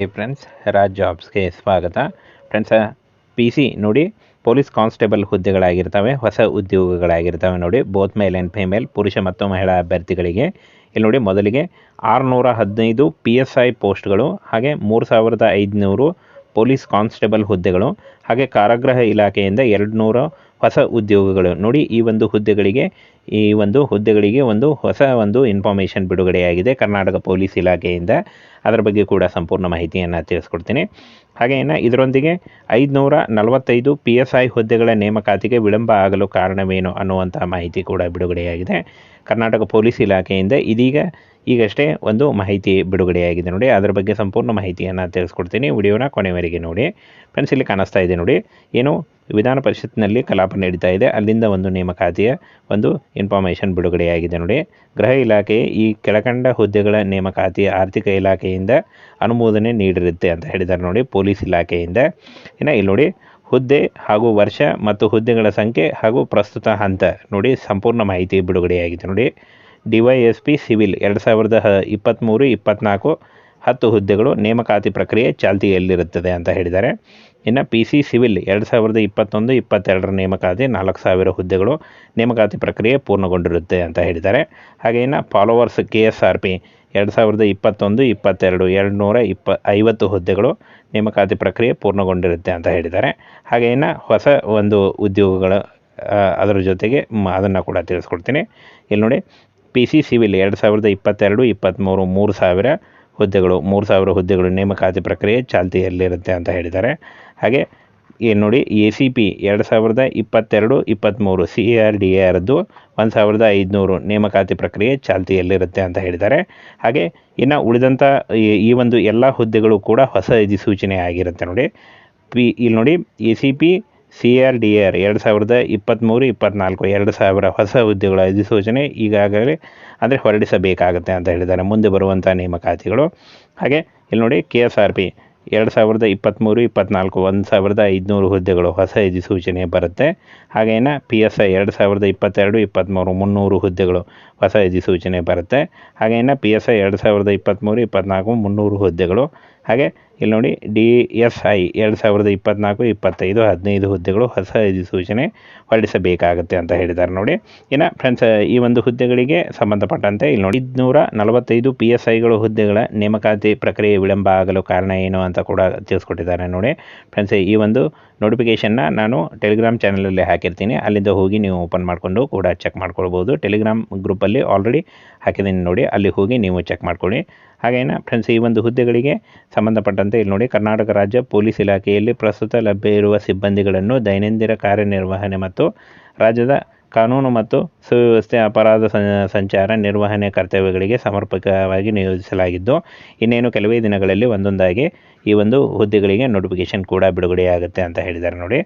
ಹೇ friends Raj ಜಾಬ್ಸ್ಗೆ ಸ್ವಾಗತ. Friends P C ನೋಡಿ ಪೊಲೀಸ್ ಕಾನ್ಸ್ಟೇಬಲ್ ಹುದ್ದೆಗಳಾಗಿರ್ತವೆ, ಹೊಸ ಉದ್ಯೋಗಗಳಾಗಿರ್ತವೆ ನೋಡಿ ಬೋತ್ ಮೇಲ್ ಆ್ಯಂಡ್ ಫಿಮೇಲ್ ಪುರುಷ ಮತ್ತು ಮಹಿಳಾ ಅಭ್ಯರ್ಥಿಗಳಿಗೆ. ಇಲ್ಲಿ ನೋಡಿ, ಮೊದಲಿಗೆ ಆರುನೂರ ಹದಿನೈದು ಪಿ ಎಸ್ ಐ ಪೋಸ್ಟ್ಗಳು ಹಾಗೆ ಮೂರು ಸಾವಿರದ ಐದುನೂರು ಪೊಲೀಸ್ ಕಾನ್ಸ್ಟೇಬಲ್ ಹುದ್ದೆಗಳು, ಹಾಗೆ ಕಾರಾಗೃಹ ಇಲಾಖೆಯಿಂದ ಎರಡು ನೂರು ಹೊಸ ಉದ್ಯೋಗಗಳು. ನೋಡಿ, ಈ ಒಂದು ಹುದ್ದೆಗಳಿಗೆ, ಈ ಒಂದು ಹುದ್ದೆಗಳಿಗೆ ಒಂದು ಹೊಸ ಒಂದು ಇನ್ಫಾರ್ಮೇಷನ್ ಬಿಡುಗಡೆಯಾಗಿದೆ ಕರ್ನಾಟಕ ಪೊಲೀಸ್ ಇಲಾಖೆಯಿಂದ. ಅದರ ಬಗ್ಗೆ ಕೂಡ ಸಂಪೂರ್ಣ ಮಾಹಿತಿಯನ್ನು ತಿಳಿಸ್ಕೊಡ್ತೀನಿ. ಹಾಗೆಯೇ ಇದರೊಂದಿಗೆ ಐದುನೂರ ನಲವತ್ತೈದು ಪಿ ಎಸ್ ಐ ಹುದ್ದೆಗಳ ನೇಮಕಾತಿಗೆ ವಿಳಂಬ ಆಗಲು ಕಾರಣವೇನು ಅನ್ನುವಂಥ ಮಾಹಿತಿ ಕೂಡ ಬಿಡುಗಡೆಯಾಗಿದೆ. ಕರ್ನಾಟಕ ಪೊಲೀಸ್ ಇಲಾಖೆಯಿಂದ ಇದೀಗ ಈಗಷ್ಟೇ ಒಂದು ಮಾಹಿತಿ ಬಿಡುಗಡೆಯಾಗಿದೆ ನೋಡಿ. ಅದರ ಬಗ್ಗೆ ಸಂಪೂರ್ಣ ಮಾಹಿತಿಯನ್ನು ತಿಳಿಸ್ಕೊಡ್ತೀನಿ. ವಿಡಿಯೋನ ಕೊನೆವರೆಗೆ ನೋಡಿ. ಫ್ರೆಂಡ್ಸ್ ಇಲ್ಲಿ ಕಾಣಿಸ್ತಾ ಇದೆ ನೋಡಿ. ಏನು ವಿಧಾನ ಪರಿಷತ್ನಲ್ಲಿ ಕಲಾಪ ನಡೀತಾ ಇದೆ. ಅಲ್ಲಿಂದ ಒಂದು ನೇಮಕಾತಿಯ ಒಂದು ಇನ್ಫಾರ್ಮೇಷನ್ ಬಿಡುಗಡೆಯಾಗಿದೆ ನೋಡಿ. ಗೃಹ ಇಲಾಖೆ ಈ ಕೆಳಕಂಡ ಹುದ್ದೆಗಳ ನೇಮಕಾತಿ ಆರ್ಥಿಕ ಇಲಾಖೆಯಿಂದ ಅನುಮೋದನೆ ನೀಡಿರುತ್ತೆ ಅಂತ ಹೇಳಿದ್ದಾರೆ ನೋಡಿ ಪೊಲೀಸ್ ಇಲಾಖೆಯಿಂದ. ಇನ್ನು ಇಲ್ಲಿ ನೋಡಿ, ಹುದ್ದೆ ಹಾಗೂ ವರ್ಷ ಮತ್ತು ಹುದ್ದೆಗಳ ಸಂಖ್ಯೆ ಹಾಗೂ ಪ್ರಸ್ತುತ ಹಂತ ನೋಡಿ ಸಂಪೂರ್ಣ ಮಾಹಿತಿ ಬಿಡುಗಡೆಯಾಗಿದೆ ನೋಡಿ. D Y S P civil ಎರಡು ಸಾವಿರದ ಹ ಇಪ್ಪತ್ತ್ಮೂರು ಇಪ್ಪತ್ತ್ನಾಲ್ಕು ಹತ್ತು ಹುದ್ದೆಗಳು ನೇಮಕಾತಿ ಪ್ರಕ್ರಿಯೆ ಚಾಲ್ತಿಯಲ್ಲಿರುತ್ತದೆ ಅಂತ ಹೇಳಿದ್ದಾರೆ. ಇನ್ನು ಪಿ ಸಿ ಸಿವಿಲ್ ಎರಡು ಸಾವಿರದ ಇಪ್ಪತ್ತೊಂದು, ಇಪ್ಪತ್ತೆರಡರ ನೇಮಕಾತಿ ನಾಲ್ಕು ಸಾವಿರ ಹುದ್ದೆಗಳು ನೇಮಕಾತಿ ಪ್ರಕ್ರಿಯೆ ಪೂರ್ಣಗೊಂಡಿರುತ್ತೆ ಅಂತ ಹೇಳಿದ್ದಾರೆ. ಹಾಗೆ ಇನ್ನು followers K S R P ಎರಡು ಸಾವಿರದ ಇಪ್ಪತ್ತೊಂದು, ಇಪ್ಪತ್ತೆರಡು ಎರಡು ನೂರ ಇಪ್ಪ ಐವತ್ತು ಹುದ್ದೆಗಳು ನೇಮಕಾತಿ ಪ್ರಕ್ರಿಯೆ ಪೂರ್ಣಗೊಂಡಿರುತ್ತೆ ಅಂತ ಹೇಳಿದ್ದಾರೆ. ಹಾಗೆ ಇನ್ನು ಹೊಸ ಒಂದು ಉದ್ಯೋಗಗಳ ಅದರ ಜೊತೆಗೆ ಅದನ್ನು ಕೂಡ ತಿಳಿಸ್ಕೊಡ್ತೀನಿ. ಇಲ್ಲಿ ನೋಡಿ ಪಿ ಸಿ ಸಿವಿಲ್ ಎರಡು ಸಾವಿರದ ಇಪ್ಪತ್ತೆರಡು ಇಪ್ಪತ್ತ್ಮೂರು ಮೂರು ಸಾವಿರ ಹುದ್ದೆಗಳು, ಮೂರು ಸಾವಿರ ಹುದ್ದೆಗಳು ನೇಮಕಾತಿ ಪ್ರಕ್ರಿಯೆ ಚಾಲ್ತಿಯಲ್ಲಿರುತ್ತೆ ಅಂತ ಹೇಳಿದ್ದಾರೆ. ಹಾಗೆ ಏನು ನೋಡಿ ಎ ಸಿ ಪಿ ಎರಡು ಸಾವಿರದ ಇಪ್ಪತ್ತೆರಡು ಇಪ್ಪತ್ತ್ಮೂರು ಸಿ ಆರ್ ಡಿ ಆರ್ದು ಒಂದು ಸಾವಿರದ ಐದುನೂರು ನೇಮಕಾತಿ ಪ್ರಕ್ರಿಯೆ ಚಾಲ್ತಿಯಲ್ಲಿರುತ್ತೆ ಅಂತ ಹೇಳಿದ್ದಾರೆ. ಹಾಗೆ ಇನ್ನು ಉಳಿದಂಥ ಈ ಒಂದು ಎಲ್ಲ ಹುದ್ದೆಗಳು ಕೂಡ ಹೊಸ ಅಧಿಸೂಚನೆ ಆಗಿರುತ್ತೆ ನೋಡಿ. ಪಿ ಇಲ್ಲಿ ನೋಡಿ A C P C R D R ಎರಡು ಸಾವಿರದ ಇಪ್ಪತ್ತ್ಮೂರು ಇಪ್ಪತ್ತ್ನಾಲ್ಕು ಎರಡು ಸಾವಿರ ಹೊಸ ಹುದ್ದೆಗಳ ಅಧಿಸೂಚನೆ ಈಗಾಗಲೇ ಅಂದರೆ ಹೊರಡಿಸಬೇಕಾಗುತ್ತೆ ಅಂತ ಹೇಳಿದ್ದಾರೆ. ಮುಂದೆ ಬರುವಂಥ ನೇಮಕಾತಿಗಳು. ಹಾಗೆ ಇಲ್ಲಿ ನೋಡಿ ಕೆ ಎಸ್ ಆರ್ ಪಿ ಎರಡು ಸಾವಿರದ ಇಪ್ಪತ್ತ್ಮೂರು ಇಪ್ಪತ್ತ್ನಾಲ್ಕು ಒಂದು ಸಾವಿರದ ಐದುನೂರು ಹುದ್ದೆಗಳು ಹೊಸ ಅಧಿಸೂಚನೆ ಬರುತ್ತೆ. ಹಾಗೇನ ಪಿ ಎಸ್ ಐ ಎರಡು ಸಾವಿರದ ಇಪ್ಪತ್ತೆರಡು ಇಪ್ಪತ್ತ್ಮೂರು ಮುನ್ನೂರು ಹುದ್ದೆಗಳು ಹೊಸ ಅಧಿಸೂಚನೆ ಬರುತ್ತೆ. ಹಾಗೇನ ಪಿ ಎಸ್ ಐ ಎರಡು ಸಾವಿರದ ಇಪ್ಪತ್ತ್ಮೂರು ಇಪ್ಪತ್ತ್ನಾಲ್ಕು ಮುನ್ನೂರು ಹುದ್ದೆಗಳು ಹಾಗೆ ಇಲ್ಲಿ ನೋಡಿ ಡಿ ಎಸ್ ಐ ಎರಡು ಸಾವಿರದ ಇಪ್ಪತ್ತ್ನಾಲ್ಕು ಇಪ್ಪತ್ತೈದು, ಹದಿನೈದು ಹುದ್ದೆಗಳು ಹೊಸ ಅಧಿಸೂಚನೆ ಹೊರಡಿಸಬೇಕಾಗುತ್ತೆ ಅಂತ ಹೇಳಿದ್ದಾರೆ ನೋಡಿ. ಇನ್ನು ಫ್ರೆಂಡ್ಸ್ ಈ ಒಂದು ಹುದ್ದೆಗಳಿಗೆ ಸಂಬಂಧಪಟ್ಟಂತೆ ಇಲ್ಲಿ ನೋಡಿ ಐದುನೂರ ನಲವತ್ತೈದು ಪಿ ಎಸ್ ಐಗಳು ಹುದ್ದೆಗಳ ನೇಮಕಾತಿ ಪ್ರಕ್ರಿಯೆ ವಿಳಂಬ ಆಗಲು ಕಾರಣ ಏನು ಅಂತ ಕೂಡ ತಿಳಿಸ್ಕೊಟ್ಟಿದ್ದಾರೆ ನೋಡಿ. ಫ್ರೆಂಡ್ಸ್ ಈ ಒಂದು ನೋಟಿಫಿಕೇಷನ್ನ ನಾನು ಟೆಲಿಗ್ರಾಮ್ ಚಾನಲಲ್ಲಿ ಹಾಕಿರ್ತೀನಿ. ಅಲ್ಲಿಂದ ಹೋಗಿ ನೀವು ಓಪನ್ ಮಾಡಿಕೊಂಡು ಕೂಡ ಚೆಕ್ ಮಾಡ್ಕೊಳ್ಬೋದು. ಟೆಲಿಗ್ರಾಮ್ ಗ್ರೂಪಲ್ಲಿ ಆಲ್ರೆಡಿ ಹಾಕಿದ್ದೀನಿ ನೋಡಿ. ಅಲ್ಲಿ ಹೋಗಿ ನೀವು ಚೆಕ್ ಮಾಡ್ಕೊಳ್ಳಿ. ಹಾಗೇನ ಫ್ರೆಂಡ್ಸ್ ಈ ಒಂದು ಹುದ್ದೆಗಳಿಗೆ ಸಂಬಂಧಪಟ್ಟಂತೆ ಇಲ್ಲಿ ನೋಡಿ ಕರ್ನಾಟಕ ರಾಜ್ಯ ಪೊಲೀಸ್ ಇಲಾಖೆಯಲ್ಲಿ ಪ್ರಸ್ತುತ ಲಭ್ಯ ಇರುವ ಸಿಬ್ಬಂದಿಗಳನ್ನು ದೈನಂದಿನ ಕಾರ್ಯನಿರ್ವಹಣೆ ಮತ್ತು ರಾಜ್ಯದ ಕಾನೂನು ಮತ್ತು ಸುವ್ಯವಸ್ಥೆ ಅಪರಾಧ ಸಂಚಾರ ನಿರ್ವಹಣೆ ಕರ್ತವ್ಯಗಳಿಗೆ ಸಮರ್ಪಕವಾಗಿ ನಿಯೋಜಿಸಲಾಗಿದ್ದು, ಇನ್ನೇನು ಕೆಲವೇ ದಿನಗಳಲ್ಲಿ ಒಂದೊಂದಾಗಿ ಈ ಒಂದು ಹುದ್ದೆಗಳಿಗೆ ನೋಟಿಫಿಕೇಶನ್ ಕೂಡ ಬಿಡುಗಡೆಯಾಗುತ್ತೆ ಅಂತ ಹೇಳಿದ್ದಾರೆ ನೋಡಿ.